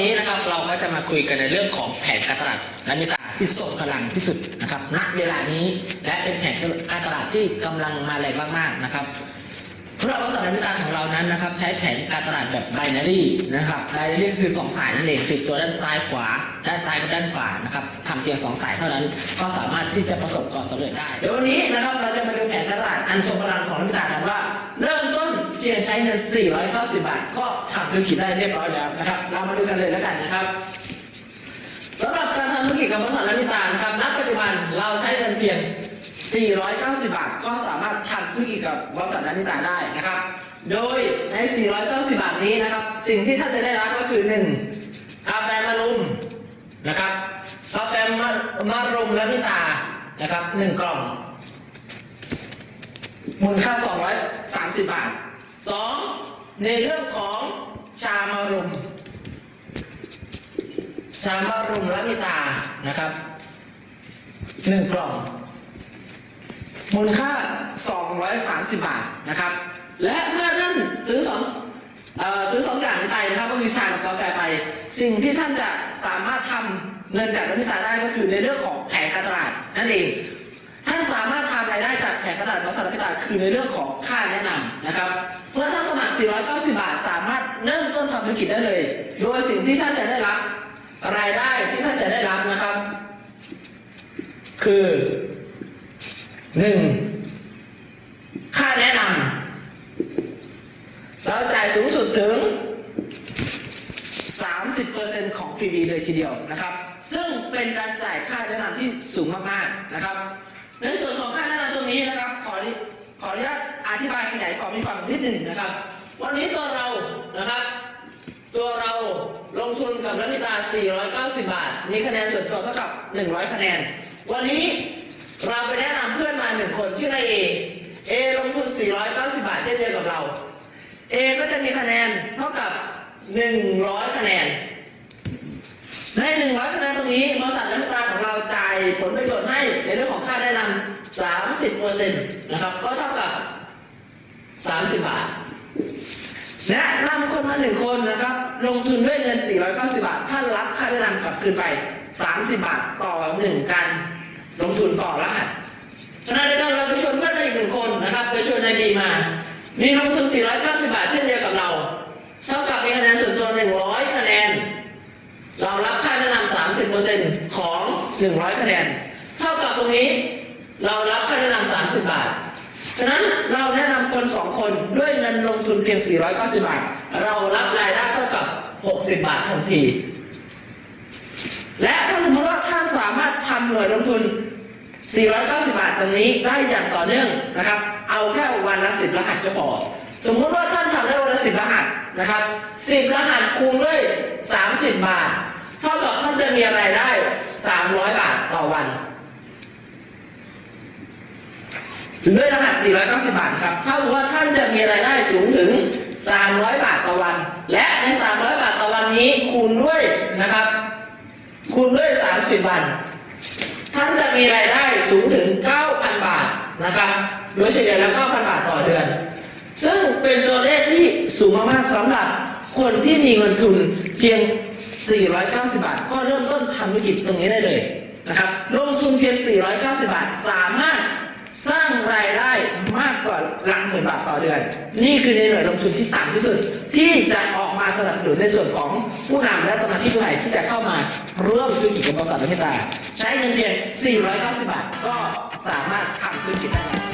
นี้นะครับเราก็จะมาคุยกันในเรื่องของแผนการตลาดและนิตาที่ส่งพลังที่สุดนะครับณเวลานี้และเป็นแผนการตลาดที่กำลังมาแรงมากๆนะครับสำหรับบริษัทนิตาของเรานั้นนะครับใช้แผนการตลาดแบบไบนารีนะครับไบนารีคือสองสายนั่นเองติดตัวด้านซ้ายขวา ด้านซ้ายกับด้านขวานะครับทำเพียงสองสายเท่านั้น ก็สามารถที่จะประสบความสำเร็จได้ เดี๋ยววันนี้นะครับเราจะมาดูแผนการตลาดอันทรงพลังของนิตากันว่าเริ่ม ต้นเพียงใช้เงิน 490 บาท ก็ทำธุรกิจได้เรียบร้อยแล้วนะครับ เรามาดูกันเลยแล้วกันนะครับสำหรับการทำธุรกิจกับบริษัทลานิตานะครับณปัจจุบันเราใช้เงินเพียง 490 บาท ก็สามารถทำธุรกิจกับบริษัทลานิตาได้นะครับ โดยใน 490 บาทนี้นะครับ สิ่งที่ท่านจะได้รับก็คือ 1. กาแฟมารุมนะครับ กาแฟมามารุมลานิตานะครับ 1 กล่องมูลค่า 230 บาท 2. ในเรื่องของชามารุม ชามารุมละมิตานะครับ1กล่อง มูลค่า 230 บาทนะครับ และเมื่อท่านซื้อสองซื้อสองอย่างไปนะครับก็คือชากับกาแฟไป สิ่งที่ท่านจะสามารถทำเงินจากละมิตาได้ก็คือในเรื่องของแผนการตลาดนั่นเองท่านสามารถทำรายได้จากแผนกระดาษบริษัทพิตาคือในเรื่องของค่าแนะนำนะครับ 490 บาท สามารถเริ่มต้นทำธุรกิจได้เลย โดยสิ่งที่ท่านจะได้รับ รายได้ที่ท่านจะได้รับนะครับ คือหนึ่งค่าแนะนำเราจ่ายสูงสุดถึง 30%ของ PV เลยทีเดียวนะครับ ซึ่งเป็นการจ่ายค่าแนะนำที่สูงมากๆนะครับ ในส่วนของค่าแนะนำตรงนี้นะครับ ขอขออนุญาตอธิบายขยายความให้ฟังนิดหนึ่งนะครับ วันนี้ตัวเรานะครับ ตัวเราลงทุนกับรันิตา 490 บาท มีคะแนนส่วนตัวเท่ากับ 100 คะแนน วันนี้เราไปแนะนำเพื่อนมาหนึ่งคนชื่อนายเอ เอลงทุน 490 บาทเช่นเดียวกับเรา เอก็จะมีคะแนนเท่ากับ 100 คะแนนใน100คะแนนตรงนี้บริษัทน้ำตาของเราจ่ายผลประโยชน์ให้ในเรื่องของค่าแนะนำ30%นะครับ ก็เท่ากับ 30 บาท นำคนหนึ่งคนนะครับ ลงทุนด้วยเงิน 490 บาท ท่านรับค่าแนะนำกลับคืนไป 30 บาทต่อหนึ่งการลงทุนต่อรหัสขณะเดียวกันเราไปชวนเพื่อนมาอีกหนึ่งคนนะครับ ไปชวนนายบีมา มีลงทุน 490 บาทเช่นเดียวกับเรา เท่ากับมีคะแนนส่วนตัว 100 คะแนน เรารับค่าแนะนำ30%ของ 100 คะแนน เท่ากับตรงนี้เรารับค่าแนะนำ30 บาท ฉะนั้นเราแนะนำคน 2 คนด้วยเงินลงทุนเพียง 490 บาท เรารับรายได้เท่ากับ 60 บาททันที และถ้าสมมติว่าท่านสามารถทำหน่วยลงทุน 490 บาทตรงนี้ได้อย่างต่อเนื่องนะครับ เอาแค่วันละ 10 รหัสก็พอ สมมุติว่าท่านทำได้วันละ 10 รหัสนะครับ 10 รหัสคูณด้วย 30 บาท เท่ากับท่านจะมีรายได้ 300 บาทต่อวันด้วยรหัส 490 บาทครับ เท่ากับว่าท่านจะมีรายได้สูงถึง 300 บาทต่อวัน และใน 300 บาทต่อวันนี้คูณด้วยนะครับ คูณด้วย 30 วัน ท่านจะมีรายได้สูงถึง 9,000 บาทนะครับโดยเฉลี่ยแล้ว 9,000 บาทต่อเดือน ซึ่งเป็นตัวเลขที่สูงมากๆสำหรับคนที่มีเงินทุนเพียง 490 บาท ก็เริ่มต้นทำธุรกิจตรงนี้ได้เลยนะครับลงทุนเพียง 490 บาท สามารถสร้างรายได้มากกว่าหลัก หมื่นบาทต่อเดือน นี่คือในหน่วยลงทุนที่ต่ำที่สุด ที่จะออกมาสนับสนุนในส่วนของผู้นำและสมาชิกใหม่ที่จะเข้ามาร่วมธุรกิจกับบริษัทลมิตาใช้เงินเพียง 490 บาทก็สามารถทำธุรกิจได้แล้ว